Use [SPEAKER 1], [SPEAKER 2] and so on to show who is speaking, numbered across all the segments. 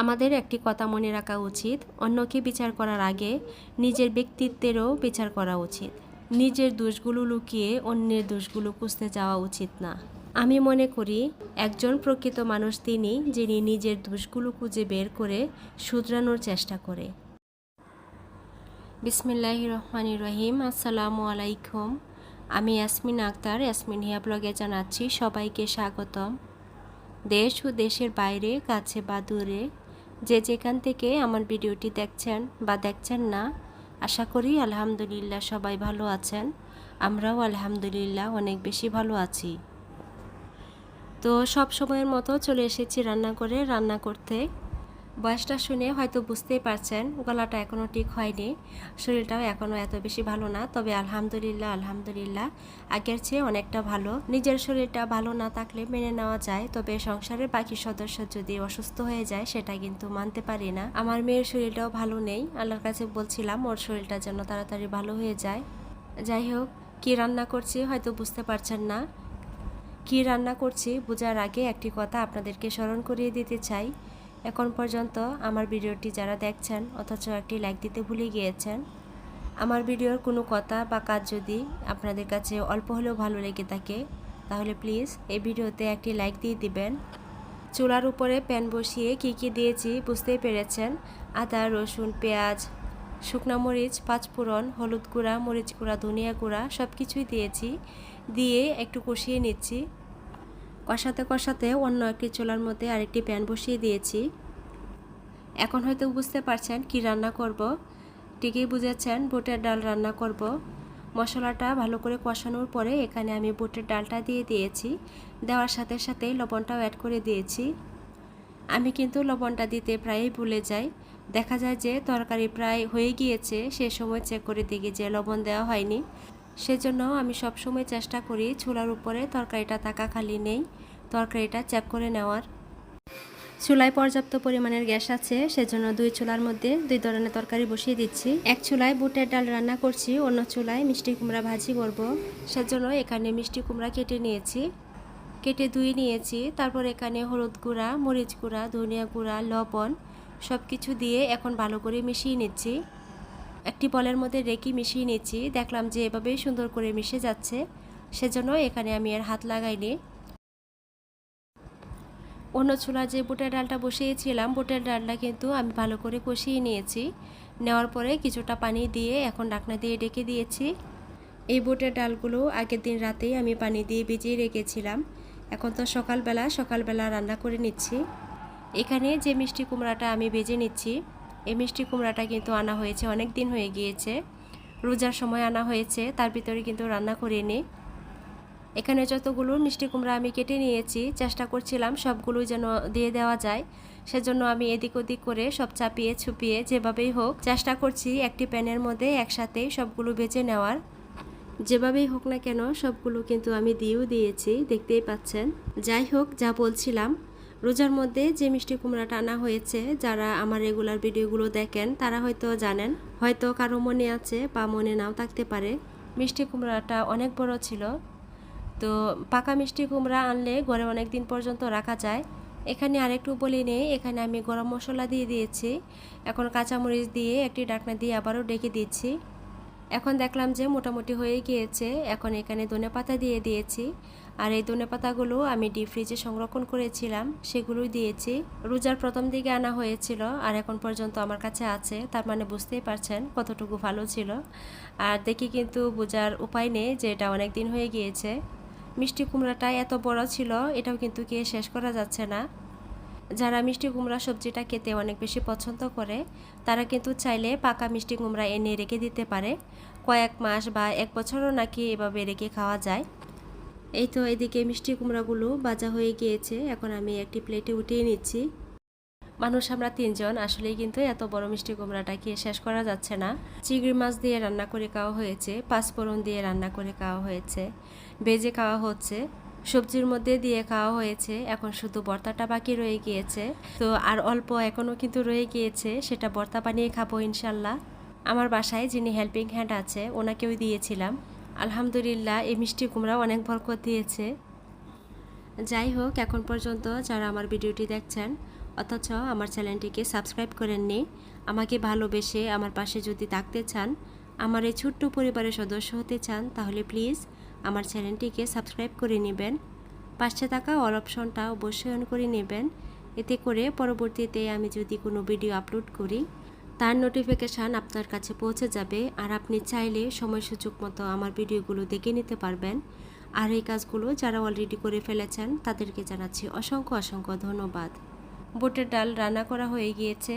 [SPEAKER 1] আমাদের একটি কথা মনে রাখা উচিত, অন্যকে বিচার করার আগে নিজের ব্যক্তিত্বেরও বিচার করা উচিত। নিজের দোষগুলো লুকিয়ে অন্যের দোষগুলো খুঁজতে যাওয়া উচিত না। আমি মনে করি, একজন প্রকৃত মানুষ তিনি যিনি নিজের দোষগুলো খুঁজে বের করে শুধরানোর চেষ্টা করে। বিসমিল্লাহ রহমান রহিম, আসসালামু আলাইকুম। আমি ইয়াসমিন আক্তার, ইয়াসমিন হিয়া ব্লগে জানাচ্ছি সবাইকে স্বাগতম। দেশ ও দেশের বাইরে, কাছে বা দূরে যে যেখান থেকে আমার ভিডিওটি দেখছেন বা দেখছেন না, আশা করি আলহামদুলিল্লাহ সবাই ভালো আছেন। আমরাও আলহামদুলিল্লাহ অনেক বেশি ভালো আছি। তো সব সময়ের মতো চলে এসেছি রান্না করে রান্না করতে বয়সটা শুনে হয়তো বুঝতেই পারছেন, গলাটা এখনও ঠিক হয়নি, শরীরটাও এখনও এত বেশি ভালো না, তবে আলহামদুলিল্লাহ আলহামদুলিল্লাহ, আগের চেয়ে অনেকটা ভালো। নিজের শরীরটা ভালো না থাকলে মেনে নেওয়া যায়, তবে সংসারের বাকি সদস্য যদি অসুস্থ হয়ে যায়, সেটা কিন্তু মানতে পারি না। আমার মেয়ের শরীরটাও ভালো নেই, আল্লাহর কাছে বলছিলাম, ওর শরীরটা যেন তাড়াতাড়ি ভালো হয়ে যায়। যাই হোক, কী রান্না করছি হয়তো বুঝতে পারছেন না। কি রান্না করছি, বোঝার আগে একটি কথা আপনাদেরকে স্মরণ করিয়ে দিতে চাই। এখন পর্যন্ত আমার ভিডিওটি যারা দেখছেন, অথচ একটি লাইক দিতে ভুলে গিয়েছেন, আমার ভিডিওর কোনো কথা বা কাজ যদি আপনাদের কাছে অল্প হলেও ভালো লেগে থাকে, তাহলে প্লিজ এই ভিডিওতে একটি লাইক দিয়ে দিবেন। চুলার উপরে প্যান বসিয়ে কী কী দিয়েছি বুঝতেই পেরেছেন? আদা, রসুন, পেঁয়াজ, শুকনো মরিচ, পাঁচফোড়ন, হলুদ গুঁড়া, মরিচ গুঁড়া, ধনিয়া গুঁড়া সব কিছুই দিয়েছি, দিয়ে একটু কষিয়ে নিচ্ছি। কষাতে কষাতে অন্য একটি চুলার মধ্যে আরেকটি প্যান বসিয়ে দিয়েছি। এখন হয়তো বুঝতে পারছেন কি রান্না করব। ঠিকই বুঝেছেন, বুটের ডাল রান্না করব। মশলাটা ভালো করে কষানোর পরে এখানে আমি বুটের ডালটা দিয়ে দিয়েছি। দেওয়ার সাথে সাথে লবণটাও অ্যাড করে দিয়েছি। আমি কিন্তু লবণটা দিতে প্রায়ই ভুলে যাই। দেখা যায় যে তরকারি প্রায় হয়ে গিয়েছে, সে সময় চেক করে দেখি যে লবণ দেওয়া হয়নি। সেজন্য আমি সব সময় চেষ্টা করি চুলার উপরে তরকারিটা থাকা খালি নেই, তরকারিটা চেক করে নেওয়ার। চুলায় পর্যাপ্ত পরিমাণের গ্যাস আছে, সেজন্য দুই চুলার মধ্যে দুই ধরনের তরকারি বসিয়ে দিচ্ছি। এক চুলায় বুটের ডাল রান্না করছি, অন্য চুলায় মিষ্টি কুমড়া ভাজি করব। সেজন্য এখানে মিষ্টি কুমড়া কেটে নিয়েছি। কেটে ধুয়ে নিয়েছি, তারপর এখানে হলুদ গুঁড়া, মরিচ গুঁড়া, ধনিয়া গুঁড়া, লবণ সব কিছু দিয়ে এখন ভালো করে মিশিয়ে নিচ্ছি। একটি বলের মধ্যে রেখে মিশিয়ে নিচ্ছি। দেখলাম যে এভাবেই সুন্দর করে মিশে যাচ্ছে। সেজন্য এখানে আমি আর হাত লাগাইনি। অন্য চুলা যে বুটের ডালটা বসিয়েছিলাম, বুটের ডালটা কিন্তু আমি ভালো করে কষিয়ে নিয়েছি। নেওয়ার পরে কিছুটা পানি দিয়ে এখন ডাকনা দিয়ে ডেকে দিয়েছি। এই বুটের ডালগুলো আগের দিন রাতেই আমি পানি দিয়ে ভিজিয়ে রেখেছিলাম। এখন তো সকালবেলা সকালবেলা রান্না করে নিচ্ছি। এখানে যে মিষ্টি কুমড়াটা আমি ভেজে নিচ্ছি এই মিষ্টি কুমড়াটা কিন্তু আনা হয়েছে, অনেক দিন হয়ে গিয়েছে। রোজার সময় আনা হয়েছে, তার ভিতরে কিন্তু রান্না করে নিই এখানে যতগুলো মিষ্টি কুমড়া আমি কেটে নিয়েছি, চেষ্টা করছিলাম সবগুলোই যেন দিয়ে দেওয়া যায়। সেজন্য আমি এদিক ওদিক করে সব চাপিয়ে ছুপিয়ে যেভাবেই হোক চেষ্টা করছি একটি প্যানের মধ্যে একসাথে সবগুলো বেছে নেওয়ার। যেভাবেই হোক না কেন সবগুলো কিন্তু আমি দিয়েও দিয়েছি, দেখতেই পাচ্ছেন। যাই হোক, যা বলছিলাম রোজার মধ্যে যে মিষ্টি কুমড়াটা আনা হয়েছে, যারা আমার রেগুলার ভিডিওগুলো দেখেন, তারা হয়তো জানেন। হয়তো কারও মনে আছে বা মনে নাও থাকতে পারে। মিষ্টি কুমড়াটা অনেক বড় ছিল। তো পাকা মিষ্টি কুমড়া আনলে ঘরে অনেক দিন পর্যন্ত রাখা যায়। এখানে আরেকটু বলে নেই, এখানে আমি গরম মশলা দিয়ে দিয়েছি। এখন কাঁচামরিচ দিয়ে একটি ডাকনা দিয়ে আবারও ডেকে দিচ্ছি। এখন দেখলাম যে মোটামুটি হয়ে গিয়েছে। এখন এখানে ধনে পাতা দিয়ে দিয়েছি। আর এই ধনে পাতাগুলো আমি ডিপ ফ্রিজে সংরক্ষণ করেছিলাম। সেগুলোই দিয়েছি। রোজার প্রথম দিকে আনা হয়েছিল আর এখন পর্যন্ত আমার কাছে আছে। তার মানে বুঝতেই পারছেন কতটুকু ভালো ছিল। আর দেখি কিন্তু বোঝার উপায় নেই যে এটা অনেক দিন হয়ে গিয়েছে। মিষ্টি কুমড়াটা এত বড় ছিল, এটাও কিন্তু কে শেষ করা যাচ্ছে না। যারা মিষ্টি কুমড়া সবজিটা খেতে অনেক বেশি পছন্দ করে, তারা কিন্তু চাইলে পাকা মিষ্টি কুমড়া এনে রেখে দিতে পারে। কয়েক মাস বা এক বছরও নাকি এভাবে রেখে খাওয়া যায়। এই তো এদিকে মিষ্টি কুমড়াগুলো বাজা হয়ে গিয়েছে, এখন আমি একটি প্লেটে উঠিয়ে নিচ্ছি। মানুষ আমরা তিনজন, আসলেই কিন্তু এত বড় মিষ্টি কুমড়াটা খেয়ে শেষ করা যাচ্ছে না। চিংড়ি মাছ দিয়ে রান্না করে খাওয়া হয়েছে, পাঁচফোড়ন দিয়ে রান্না করে খাওয়া হয়েছে, ভেজে খাওয়া হচ্ছে। সবজির মধ্যে দিয়ে খাওয়া হয়েছে। এখন শুধু ভর্তাটা বাকি রয়ে গিয়েছে। তো আর অল্প এখনও কিন্তু রয়ে গিয়েছে, সেটা ভর্তা বানিয়ে খাব ইনশাল্লাহ। আমার বাসায় যিনি হেল্পিং হ্যান্ড আছে, ওনাকেও দিয়েছিলাম। আলহামদুলিল্লাহ, এই মিষ্টি কুমড়া অনেক বরকত দিয়েছে। যাই হোক, এখন পর্যন্ত যারা আমার ভিডিওটি দেখছেন, অথচ আমার চ্যানেলটিকে সাবস্ক্রাইব করেননি, আমাকে ভালোবেসে আমার পাশে যদি থাকতে চান, আমার এই ছোট্ট পরিবারের সদস্য হতে চান, তাহলে প্লিজ আমার চ্যানেলটিকে সাবস্ক্রাইব করে নেবেন। পাশে থাকা অল অপশনটা অবশ্যই অন করে নেবেন। এতে করে পরবর্তীতে আমি যদি কোনো ভিডিও আপলোড করি, তার নোটিফিকেশান আপনার কাছে পৌঁছে যাবে আর আপনি চাইলে সময় সুযোগ মতো আমার ভিডিওগুলো দেখে নিতে পারবেন। আর এই কাজগুলো যারা অলরেডি করে ফেলেছেন, তাদেরকে জানাচ্ছি অসংখ্য অসংখ্য ধন্যবাদ। বুটের ডাল রান্না করা হয়ে গিয়েছে।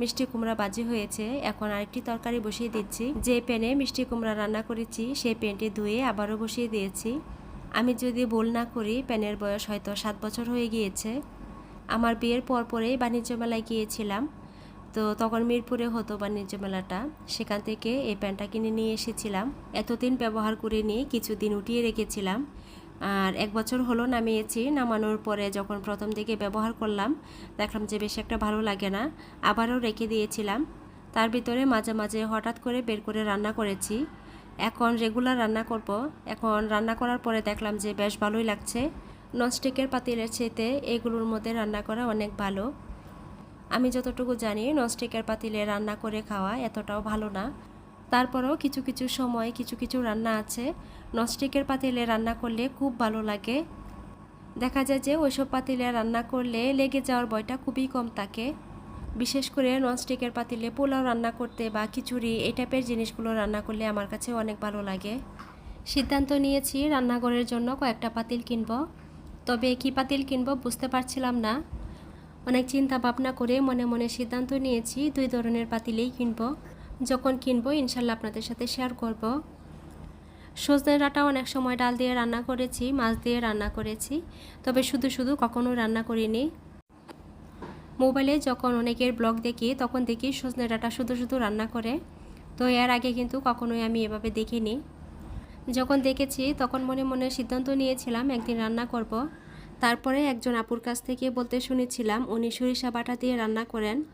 [SPEAKER 1] মিষ্টি কুমড়া বাজি হয়েছে। এখন আরেকটি তরকারি বসিয়ে দিচ্ছি। যে প্যানে মিষ্টি কুমড়া রান্না করেছি, সেই প্যানটি ধুয়ে আবারও বসিয়ে দিয়েছি। আমি যদি ভুল না করি, প্যানের বয়স হয়তো সাত বছর হয়ে গিয়েছে। আমার বিয়ের পর পরেই বাণিজ্য মেলায় গিয়েছিলাম। তো তখন মিরপুরে হতো বাণিজ্য মেলাটা। সেখান থেকে এই প্যান্টটা কিনে নিয়ে এসেছিলাম। এতদিন ব্যবহার করে নিয়ে কিছুদিন উঠিয়ে রেখেছিলাম। আর এক বছর হলো নামিয়েছি। নামানোর পরে যখন প্রথম দিকে ব্যবহার করলাম, দেখলাম যে বেশ একটা ভালো লাগে না, আবারও রেখে দিয়েছিলাম। তার ভিতরে মাঝে মাঝে হঠাৎ করে বের করে রান্না করেছি। এখন রেগুলার রান্না করব। এখন রান্না করার পরে দেখলাম যে বেশ ভালোই লাগছে। ননস্টিকের পাতিলের চেয়েতে এগুলোর মধ্যে রান্না করা অনেক ভালো। আমি যতটুকু জানি, ননস্টিকের পাতিলে রান্না করে খাওয়া এতটাও ভালো না। তারপরেও কিছু কিছু সময় কিছু কিছু রান্না আছে। ননস্টিকের পাতিলে রান্না করলে খুব ভালো লাগে। দেখা যায় যে ওইসব পাতিলে রান্না করলে লেগে যাওয়ার ভয়টা খুবই কম থাকে। বিশেষ করে ননস্টিকের পাতিলে পোলাও রান্না করতে বা খিচুড়ি এই টাইপের জিনিসগুলো রান্না করলে আমার কাছে অনেক ভালো লাগে। সিদ্ধান্ত নিয়েছি রান্নাঘরের জন্য কয়েকটা পাতিল কিনব। তবে কি পাতিল কিনব বুঝতে পারছিলাম না। অনেক চিন্তা ভাবনা করে মনে মনে সিদ্ধান্ত নিয়েছি দুই ধরনের পাতিলেই কিনব। যখন কিনবো, ইনশাল্লাহ আপনাদের সাথে শেয়ার করব। সজনে ডাঁটা অনেক সময় ডাল দিয়ে রান্না করেছি, মাছ দিয়ে রান্না করেছি, তবে শুধু শুধু কখনো রান্না করিনি। মোবাইলে যখন অনেকের ব্লগ দেখি, তখন দেখি সজনে ডাঁটা শুধু শুধু রান্না করে, তো এর আগে কিন্তু কখনোই আমি এভাবে দেখিনি। যখন দেখেছি, তখন মনে মনে সিদ্ধান্ত নিয়েছিলাম একদিন রান্না করব। তারপরে একজন আপুর কাছ থেকে বলতে শুনেছিলাম, উনি সরিষা বাটা দিয়ে রান্না করেন।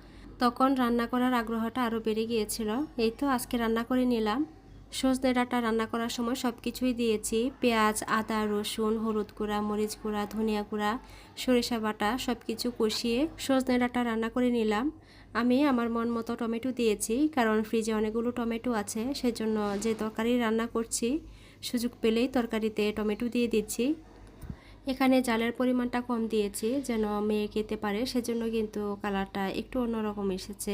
[SPEAKER 1] তখন রান্না করার আগ্রহটা আরও বেড়ে গিয়েছিল। এই তো আজকে রান্না করে নিলাম। সজনে ডাঁটা রান্না করার সময় সব কিছুই দিয়েছি। পেঁয়াজ, আদা, রসুন, হলুদ গুঁড়া, মরিচ গুঁড়া, ধনিয়া গুঁড়া, সরিষা বাটা সব কিছু কষিয়ে সজনে ডাঁটা রান্না করে নিলাম। আমি আমার মন মতো টমেটো দিয়েছি, কারণ ফ্রিজে অনেকগুলো টমেটো আছে, সেজন্য যে তরকারি রান্না করছি, সুযোগ পেলেই তরকারিতে টমেটো দিয়ে দিচ্ছি। এখানে জালের পরিমাণটা কম দিয়েছি, যেন মেয়ে খেতে পারে, সেজন্য কিন্তু কালারটা একটু অন্যরকম এসেছে।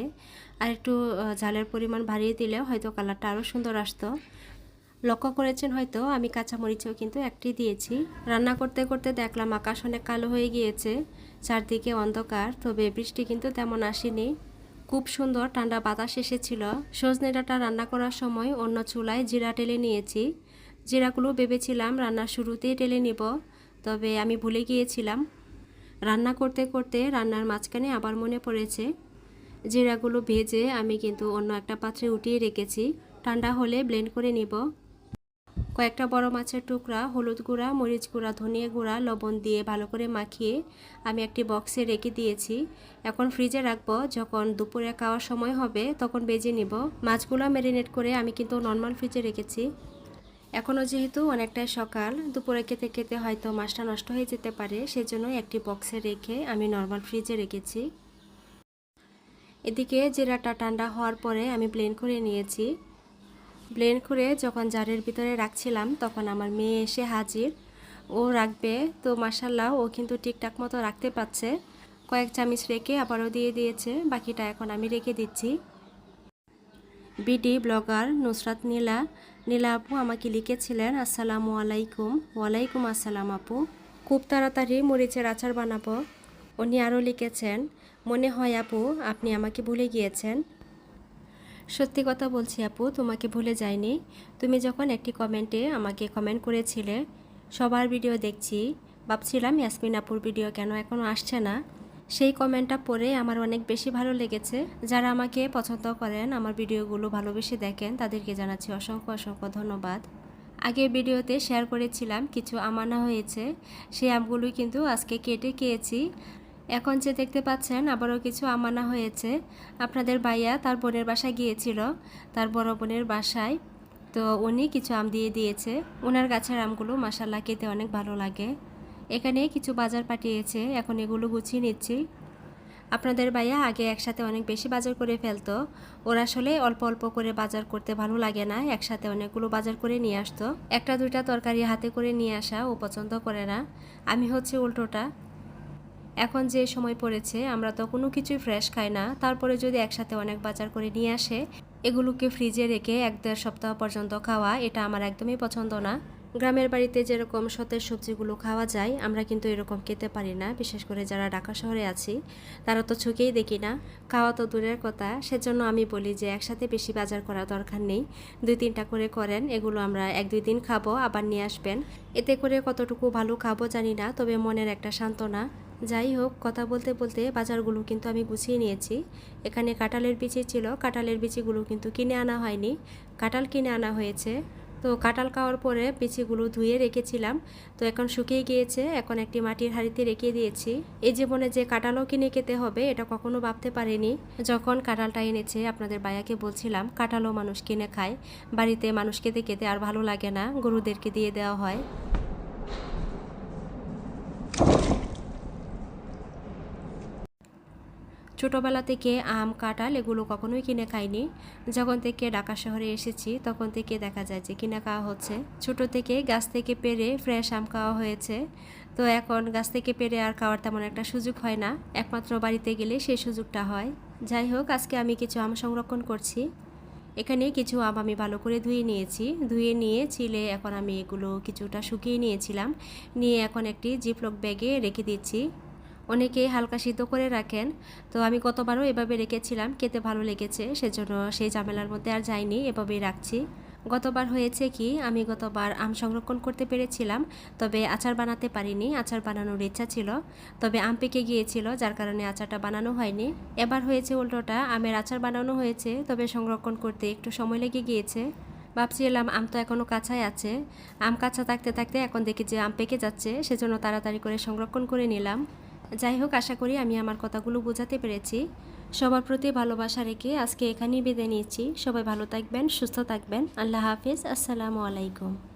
[SPEAKER 1] আর একটু জালের পরিমাণ বাড়িয়ে দিলে হয়তো কালারটা আরও সুন্দর আসতো। লক্ষ্য করেছেন হয়তো, আমি কাঁচামরিচও কিন্তু একটি দিয়েছি। রান্না করতে করতে দেখলাম আকাশ অনেক কালো হয়ে গিয়েছে, চারদিকে অন্ধকার, তবে বৃষ্টি কিন্তু তেমন আসেনি। খুব সুন্দর ঠান্ডা বাতাস এসেছিল। সজনে ডাঁটা রান্না করার সময় অন্য চুলায় জিরা টেলে নিয়েছি। জিরাগুলো ভেবেছিলাম রান্নার শুরুতেই টেলে নিব। তবে আমি ভুলে গিয়েছিলাম। রান্না করতে করতে রান্নার মাঝখানে আবার মনে পড়েছে জিরাগুলো ভেজে আমি কিন্তু অন্য একটা পাত্রে উঠিয়ে রেখেছি। ঠান্ডা হলে ব্লেন্ড করে নিব। কয়েকটা বড় মাছের টুকরা, হলুদ গুঁড়া, মরিচ গুঁড়া, ধনিয়া গুঁড়া, লবণ দিয়ে ভালো করে মাখিয়ে আমি একটি বক্সে রেখে দিয়েছি। এখন ফ্রিজে রাখব। যখন দুপুরে খাওয়ার সময় হবে তখন বেজে নিব। মাছগুলো ম্যারিনেট করে আমি কিন্তু নর্মাল ফ্রিজে রেখেছি। এখনও যেহেতু অনেকটাই সকাল, দুপুরে খেতে খেতে হয়তো মাছটা নষ্ট হয়ে যেতে পারে, সেজন্য একটি বক্সে রেখে আমি নর্মাল ফ্রিজে রেখেছি। এদিকে জিরাটা ঠান্ডা হওয়ার পরে আমি ব্লেন্ড করে নিয়েছি। ব্লেন্ড করে যখন জারের ভিতরে রাখছিলাম, তখন আমার মেয়ে এসে হাজির। ও রাখবে, তো মাসাল্লাহ ও কিন্তু ঠিকঠাক মতো রাখতে পারছে। কয়েক চামিচ রেখে আবারও দিয়ে দিয়েছে, বাকিটা এখন আমি রেখে দিচ্ছি। বিডি ব্লগার নুসরাত নীলা নীলা আপু আমাকে লিখেছিলেন, আসসালামু আলাইকুম। ওয়ালাইকুম আসসালাম আপু। খুব তাড়াতাড়ি মরিচের আচার বানাবো। উনি আরও লিখেছেন, মনে হয় আপু, আপনি আমাকে ভুলে গিয়েছেন। সত্যি কথা বলছি আপু, তোমাকে ভুলে যাইনি। তুমি যখন একটি কমেন্টে আমাকে কমেন্ট করেছিলে, সবার ভিডিও দেখছি। ভাবছিলাম ইয়াসমিন আপুর ভিডিও কেন এখনও আসছে না। সেই কমেন্টটা পড়ে আমার অনেক বেশি ভালো লেগেছে। যারা আমাকে পছন্দ করেন, আমার ভিডিওগুলো ভালোবেসে দেখেন, তাদেরকে জানাচ্ছি অসংখ্য অসংখ্য ধন্যবাদ। আগের ভিডিওতে শেয়ার করেছিলাম, কিছু আমানা হয়েছে। সেই আমগুলোই কিন্তু আজকে কেটে খেয়েছি। এখন যে দেখতে পাচ্ছেন, আবারও কিছু আমানা হয়েছে। আপনাদের ভাইয়া তার বোনের বাসায় গিয়েছিল, তার বড় বোনের বাসায়। তো উনি কিছু আম দিয়ে দিয়েছে। ওনার গাছের আমগুলো মাসাল্লাহ খেতে অনেক ভালো লাগে। এখানে কিছু বাজার পাঠিয়েছে, এখন এগুলো গুছিয়ে নিচ্ছি। আপনাদের ভাইয়া আগে একসাথে অনেক বেশি বাজার করে ফেলতো। ওরা আসলে অল্প অল্প করে বাজার করতে ভালো লাগে না, একসাথে অনেকগুলো বাজার করে নিয়ে আসতো। একটা দুইটা তরকারি হাতে করে নিয়ে আসা ও পছন্দ করে না। আমি হচ্ছে উল্টোটা। এখন যে সময় পড়েছে, আমরা তো কোনো কিছুই ফ্রেশ খাই না। তারপরে যদি একসাথে অনেক বাজার করে নিয়ে আসে, এগুলোকে ফ্রিজে রেখে এক দেড় সপ্তাহ পর্যন্ত খাওয়া, এটা আমার একদমই পছন্দ না। গ্রামের বাড়িতে যেরকম সতেজ সবজিগুলো খাওয়া যায়, আমরা কিন্তু এরকম খেতে পারি না। বিশেষ করে যারা ঢাকা শহরে আছি, তারা তো চোখেই দেখি না। খাওয়া তো দূরের কথা। সেজন্য আমি বলি যে একসাথে বেশি বাজার করা দরকার নেই। দুই তিনটা করে করেন, এগুলো আমরা এক দুই দিন খাব, আবার নিয়ে আসবেন। এতে করে কতটুকু ভালো খাব জানি না, তবে মনের একটা সান্ত্বনা। যাই হোক, কথা বলতে বলতে বাজারগুলো কিন্তু আমি গুছিয়ে নিয়েছি। এখানে কাঁঠালের বিচি ছিল, কাঁঠালের বিচিগুলো কিন্তু কিনে আনা হয়নি। কাঁঠাল কিনে আনা হয়েছে। তো কাঁঠাল খাওয়ার পরে বিচিগুলো ধুয়ে রেখেছিলাম। তো এখন শুকিয়ে গিয়েছে, এখন একটি মাটির হাড়িতে রেখে দিয়েছি। এই জীবনে যে কাঁঠালও কিনে খেতে হবে, এটা কখনো ভাবতে পারিনি। যখন কাঁঠালটা এনেছে, আপনাদের বায়াকে বলছিলাম, কাঁঠালও মানুষ কিনে খায়। বাড়িতে মানুষ খেতে খেতে আর ভালো লাগে না, গরুদেরকে দিয়ে দেওয়া হয়। ছোটোবেলা থেকে আম, কাঁঠাল এগুলো কখনোই কিনে খাইনি। যখন থেকে ঢাকা শহরে এসেছি, তখন থেকে দেখা যায় যে কিনে খাওয়া হচ্ছে। ছোট থেকে গাছ থেকে পেরে ফ্রেশ আম খাওয়া হয়েছে। তো এখন গাছ থেকে পেরে আর খাওয়ার তেমন একটা সুযোগ হয় না। একমাত্র বাড়িতে গেলে সেই সুযোগটা হয়। যাই হোক, আজকে আমি কিছু আম সংরক্ষণ করছি। এখানে কিছু আম আমি ভালো করে ধুয়ে নিয়েছি। ধুয়ে নিয়ে চিলে এখন আমি এগুলো কিছুটা শুকিয়ে নিয়েছিলাম। নিয়ে এখন একটি জিপলক ব্যাগে রেখে দিচ্ছি। অনেকে হালকা সিদ্ধ করে রাখেন। তো আমি গতবারও এভাবে রেখেছিলাম, খেতে ভালো লেগেছে, সেজন্য সেই ঝামেলার মধ্যে আর যাইনি, এভাবেই রাখছি। গতবার হয়েছে কি, আমি গতবার আম সংরক্ষণ করতে পেরেছিলাম, তবে আচার বানাতে পারিনি, আচার বানানোর ইচ্ছা ছিল। তবে আম পেকে গিয়েছিল, যার কারণে আচারটা বানানো হয়নি। এবার হয়েছে উল্টোটা, আমের আচার বানানো হয়েছে, তবে সংরক্ষণ করতে একটু সময় লেগে গিয়েছে। ভাবছিলাম আম তো এখনও কাঁচাই আছে। আম কাঁচা থাকতে থাকতে এখন দেখি যে আম পেকে যাচ্ছে, সেজন্য তাড়াতাড়ি করে সংরক্ষণ করে নিলাম। যাই হোক, আশা করি আমি আমার কথাগুলো বোঝাতে পেরেছি। সবার প্রতি ভালোবাসা রেখে আজকে এখানেই বেঁধে নিয়েছি সবাই ভালো থাকবেন, সুস্থ থাকবেন। আল্লাহ হাফিজ। আসসালামু আলাইকুম।